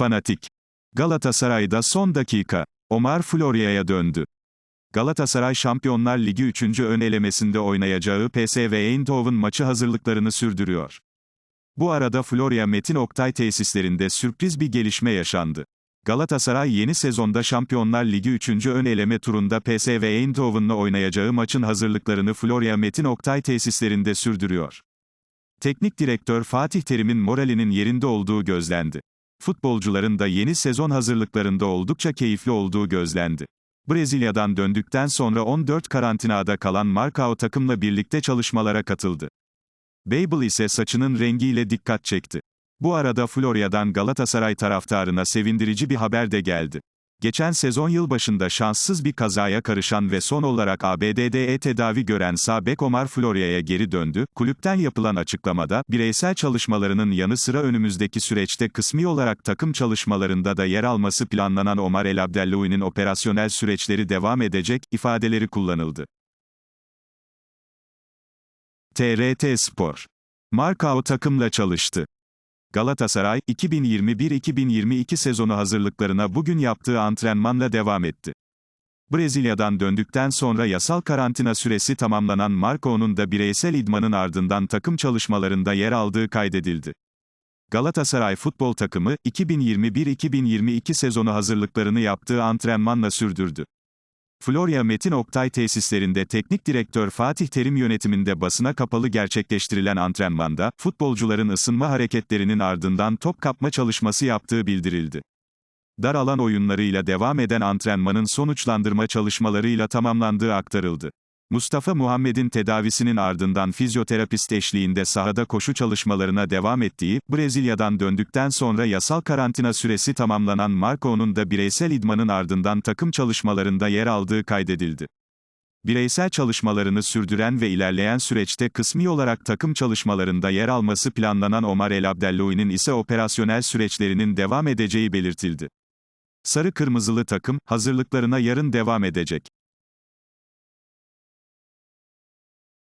Fanatik. Galatasaray'da son dakika. Omar Florya'ya döndü. Galatasaray Şampiyonlar Ligi 3. ön elemesinde oynayacağı PSV Eindhoven maçı hazırlıklarını sürdürüyor. Bu arada Florya Metin Oktay tesislerinde sürpriz bir gelişme yaşandı. Galatasaray yeni sezonda Şampiyonlar Ligi 3. ön eleme turunda PSV Eindhoven'la oynayacağı maçın hazırlıklarını Florya Metin Oktay tesislerinde sürdürüyor. Teknik direktör Fatih Terim'in moralinin yerinde olduğu gözlendi. Futbolcuların da yeni sezon hazırlıklarında oldukça keyifli olduğu gözlendi. Brezilya'dan döndükten sonra 14 karantinada kalan Marcao takımla birlikte çalışmalara katıldı. Babel ise saçının rengiyle dikkat çekti. Bu arada Florya'dan Galatasaray taraftarına sevindirici bir haber de geldi. Geçen sezon yılbaşında şanssız bir kazaya karışan ve son olarak ABD'de tedavi gören sağ bek Omar Florya'ya geri döndü. Kulüpten yapılan açıklamada, bireysel çalışmalarının yanı sıra önümüzdeki süreçte kısmi olarak takım çalışmalarında da yer alması planlanan Omar El Abdelloui'nin operasyonel süreçleri devam edecek, ifadeleri kullanıldı. TRT Spor. Markao takımla çalıştı. Galatasaray, 2021-2022 sezonu hazırlıklarına bugün yaptığı antrenmanla devam etti. Brezilya'dan döndükten sonra yasal karantina süresi tamamlanan Marco'nun da bireysel idmanın ardından takım çalışmalarında yer aldığı kaydedildi. Galatasaray futbol takımı, 2021-2022 sezonu hazırlıklarını yaptığı antrenmanla sürdürdü. Florya Metin Oktay tesislerinde teknik direktör Fatih Terim yönetiminde basına kapalı gerçekleştirilen antrenmanda, futbolcuların ısınma hareketlerinin ardından top kapma çalışması yaptığı bildirildi. Dar alan oyunlarıyla devam eden antrenmanın sonuçlandırma çalışmalarıyla tamamlandığı aktarıldı. Mustafa Muhammed'in tedavisinin ardından fizyoterapist eşliğinde sahada koşu çalışmalarına devam ettiği, Brezilya'dan döndükten sonra yasal karantina süresi tamamlanan Marco'nun da bireysel idmanın ardından takım çalışmalarında yer aldığı kaydedildi. Bireysel çalışmalarını sürdüren ve ilerleyen süreçte kısmi olarak takım çalışmalarında yer alması planlanan Omar El Abdelloui'nin ise operasyonel süreçlerinin devam edeceği belirtildi. Sarı kırmızılı takım, hazırlıklarına yarın devam edecek.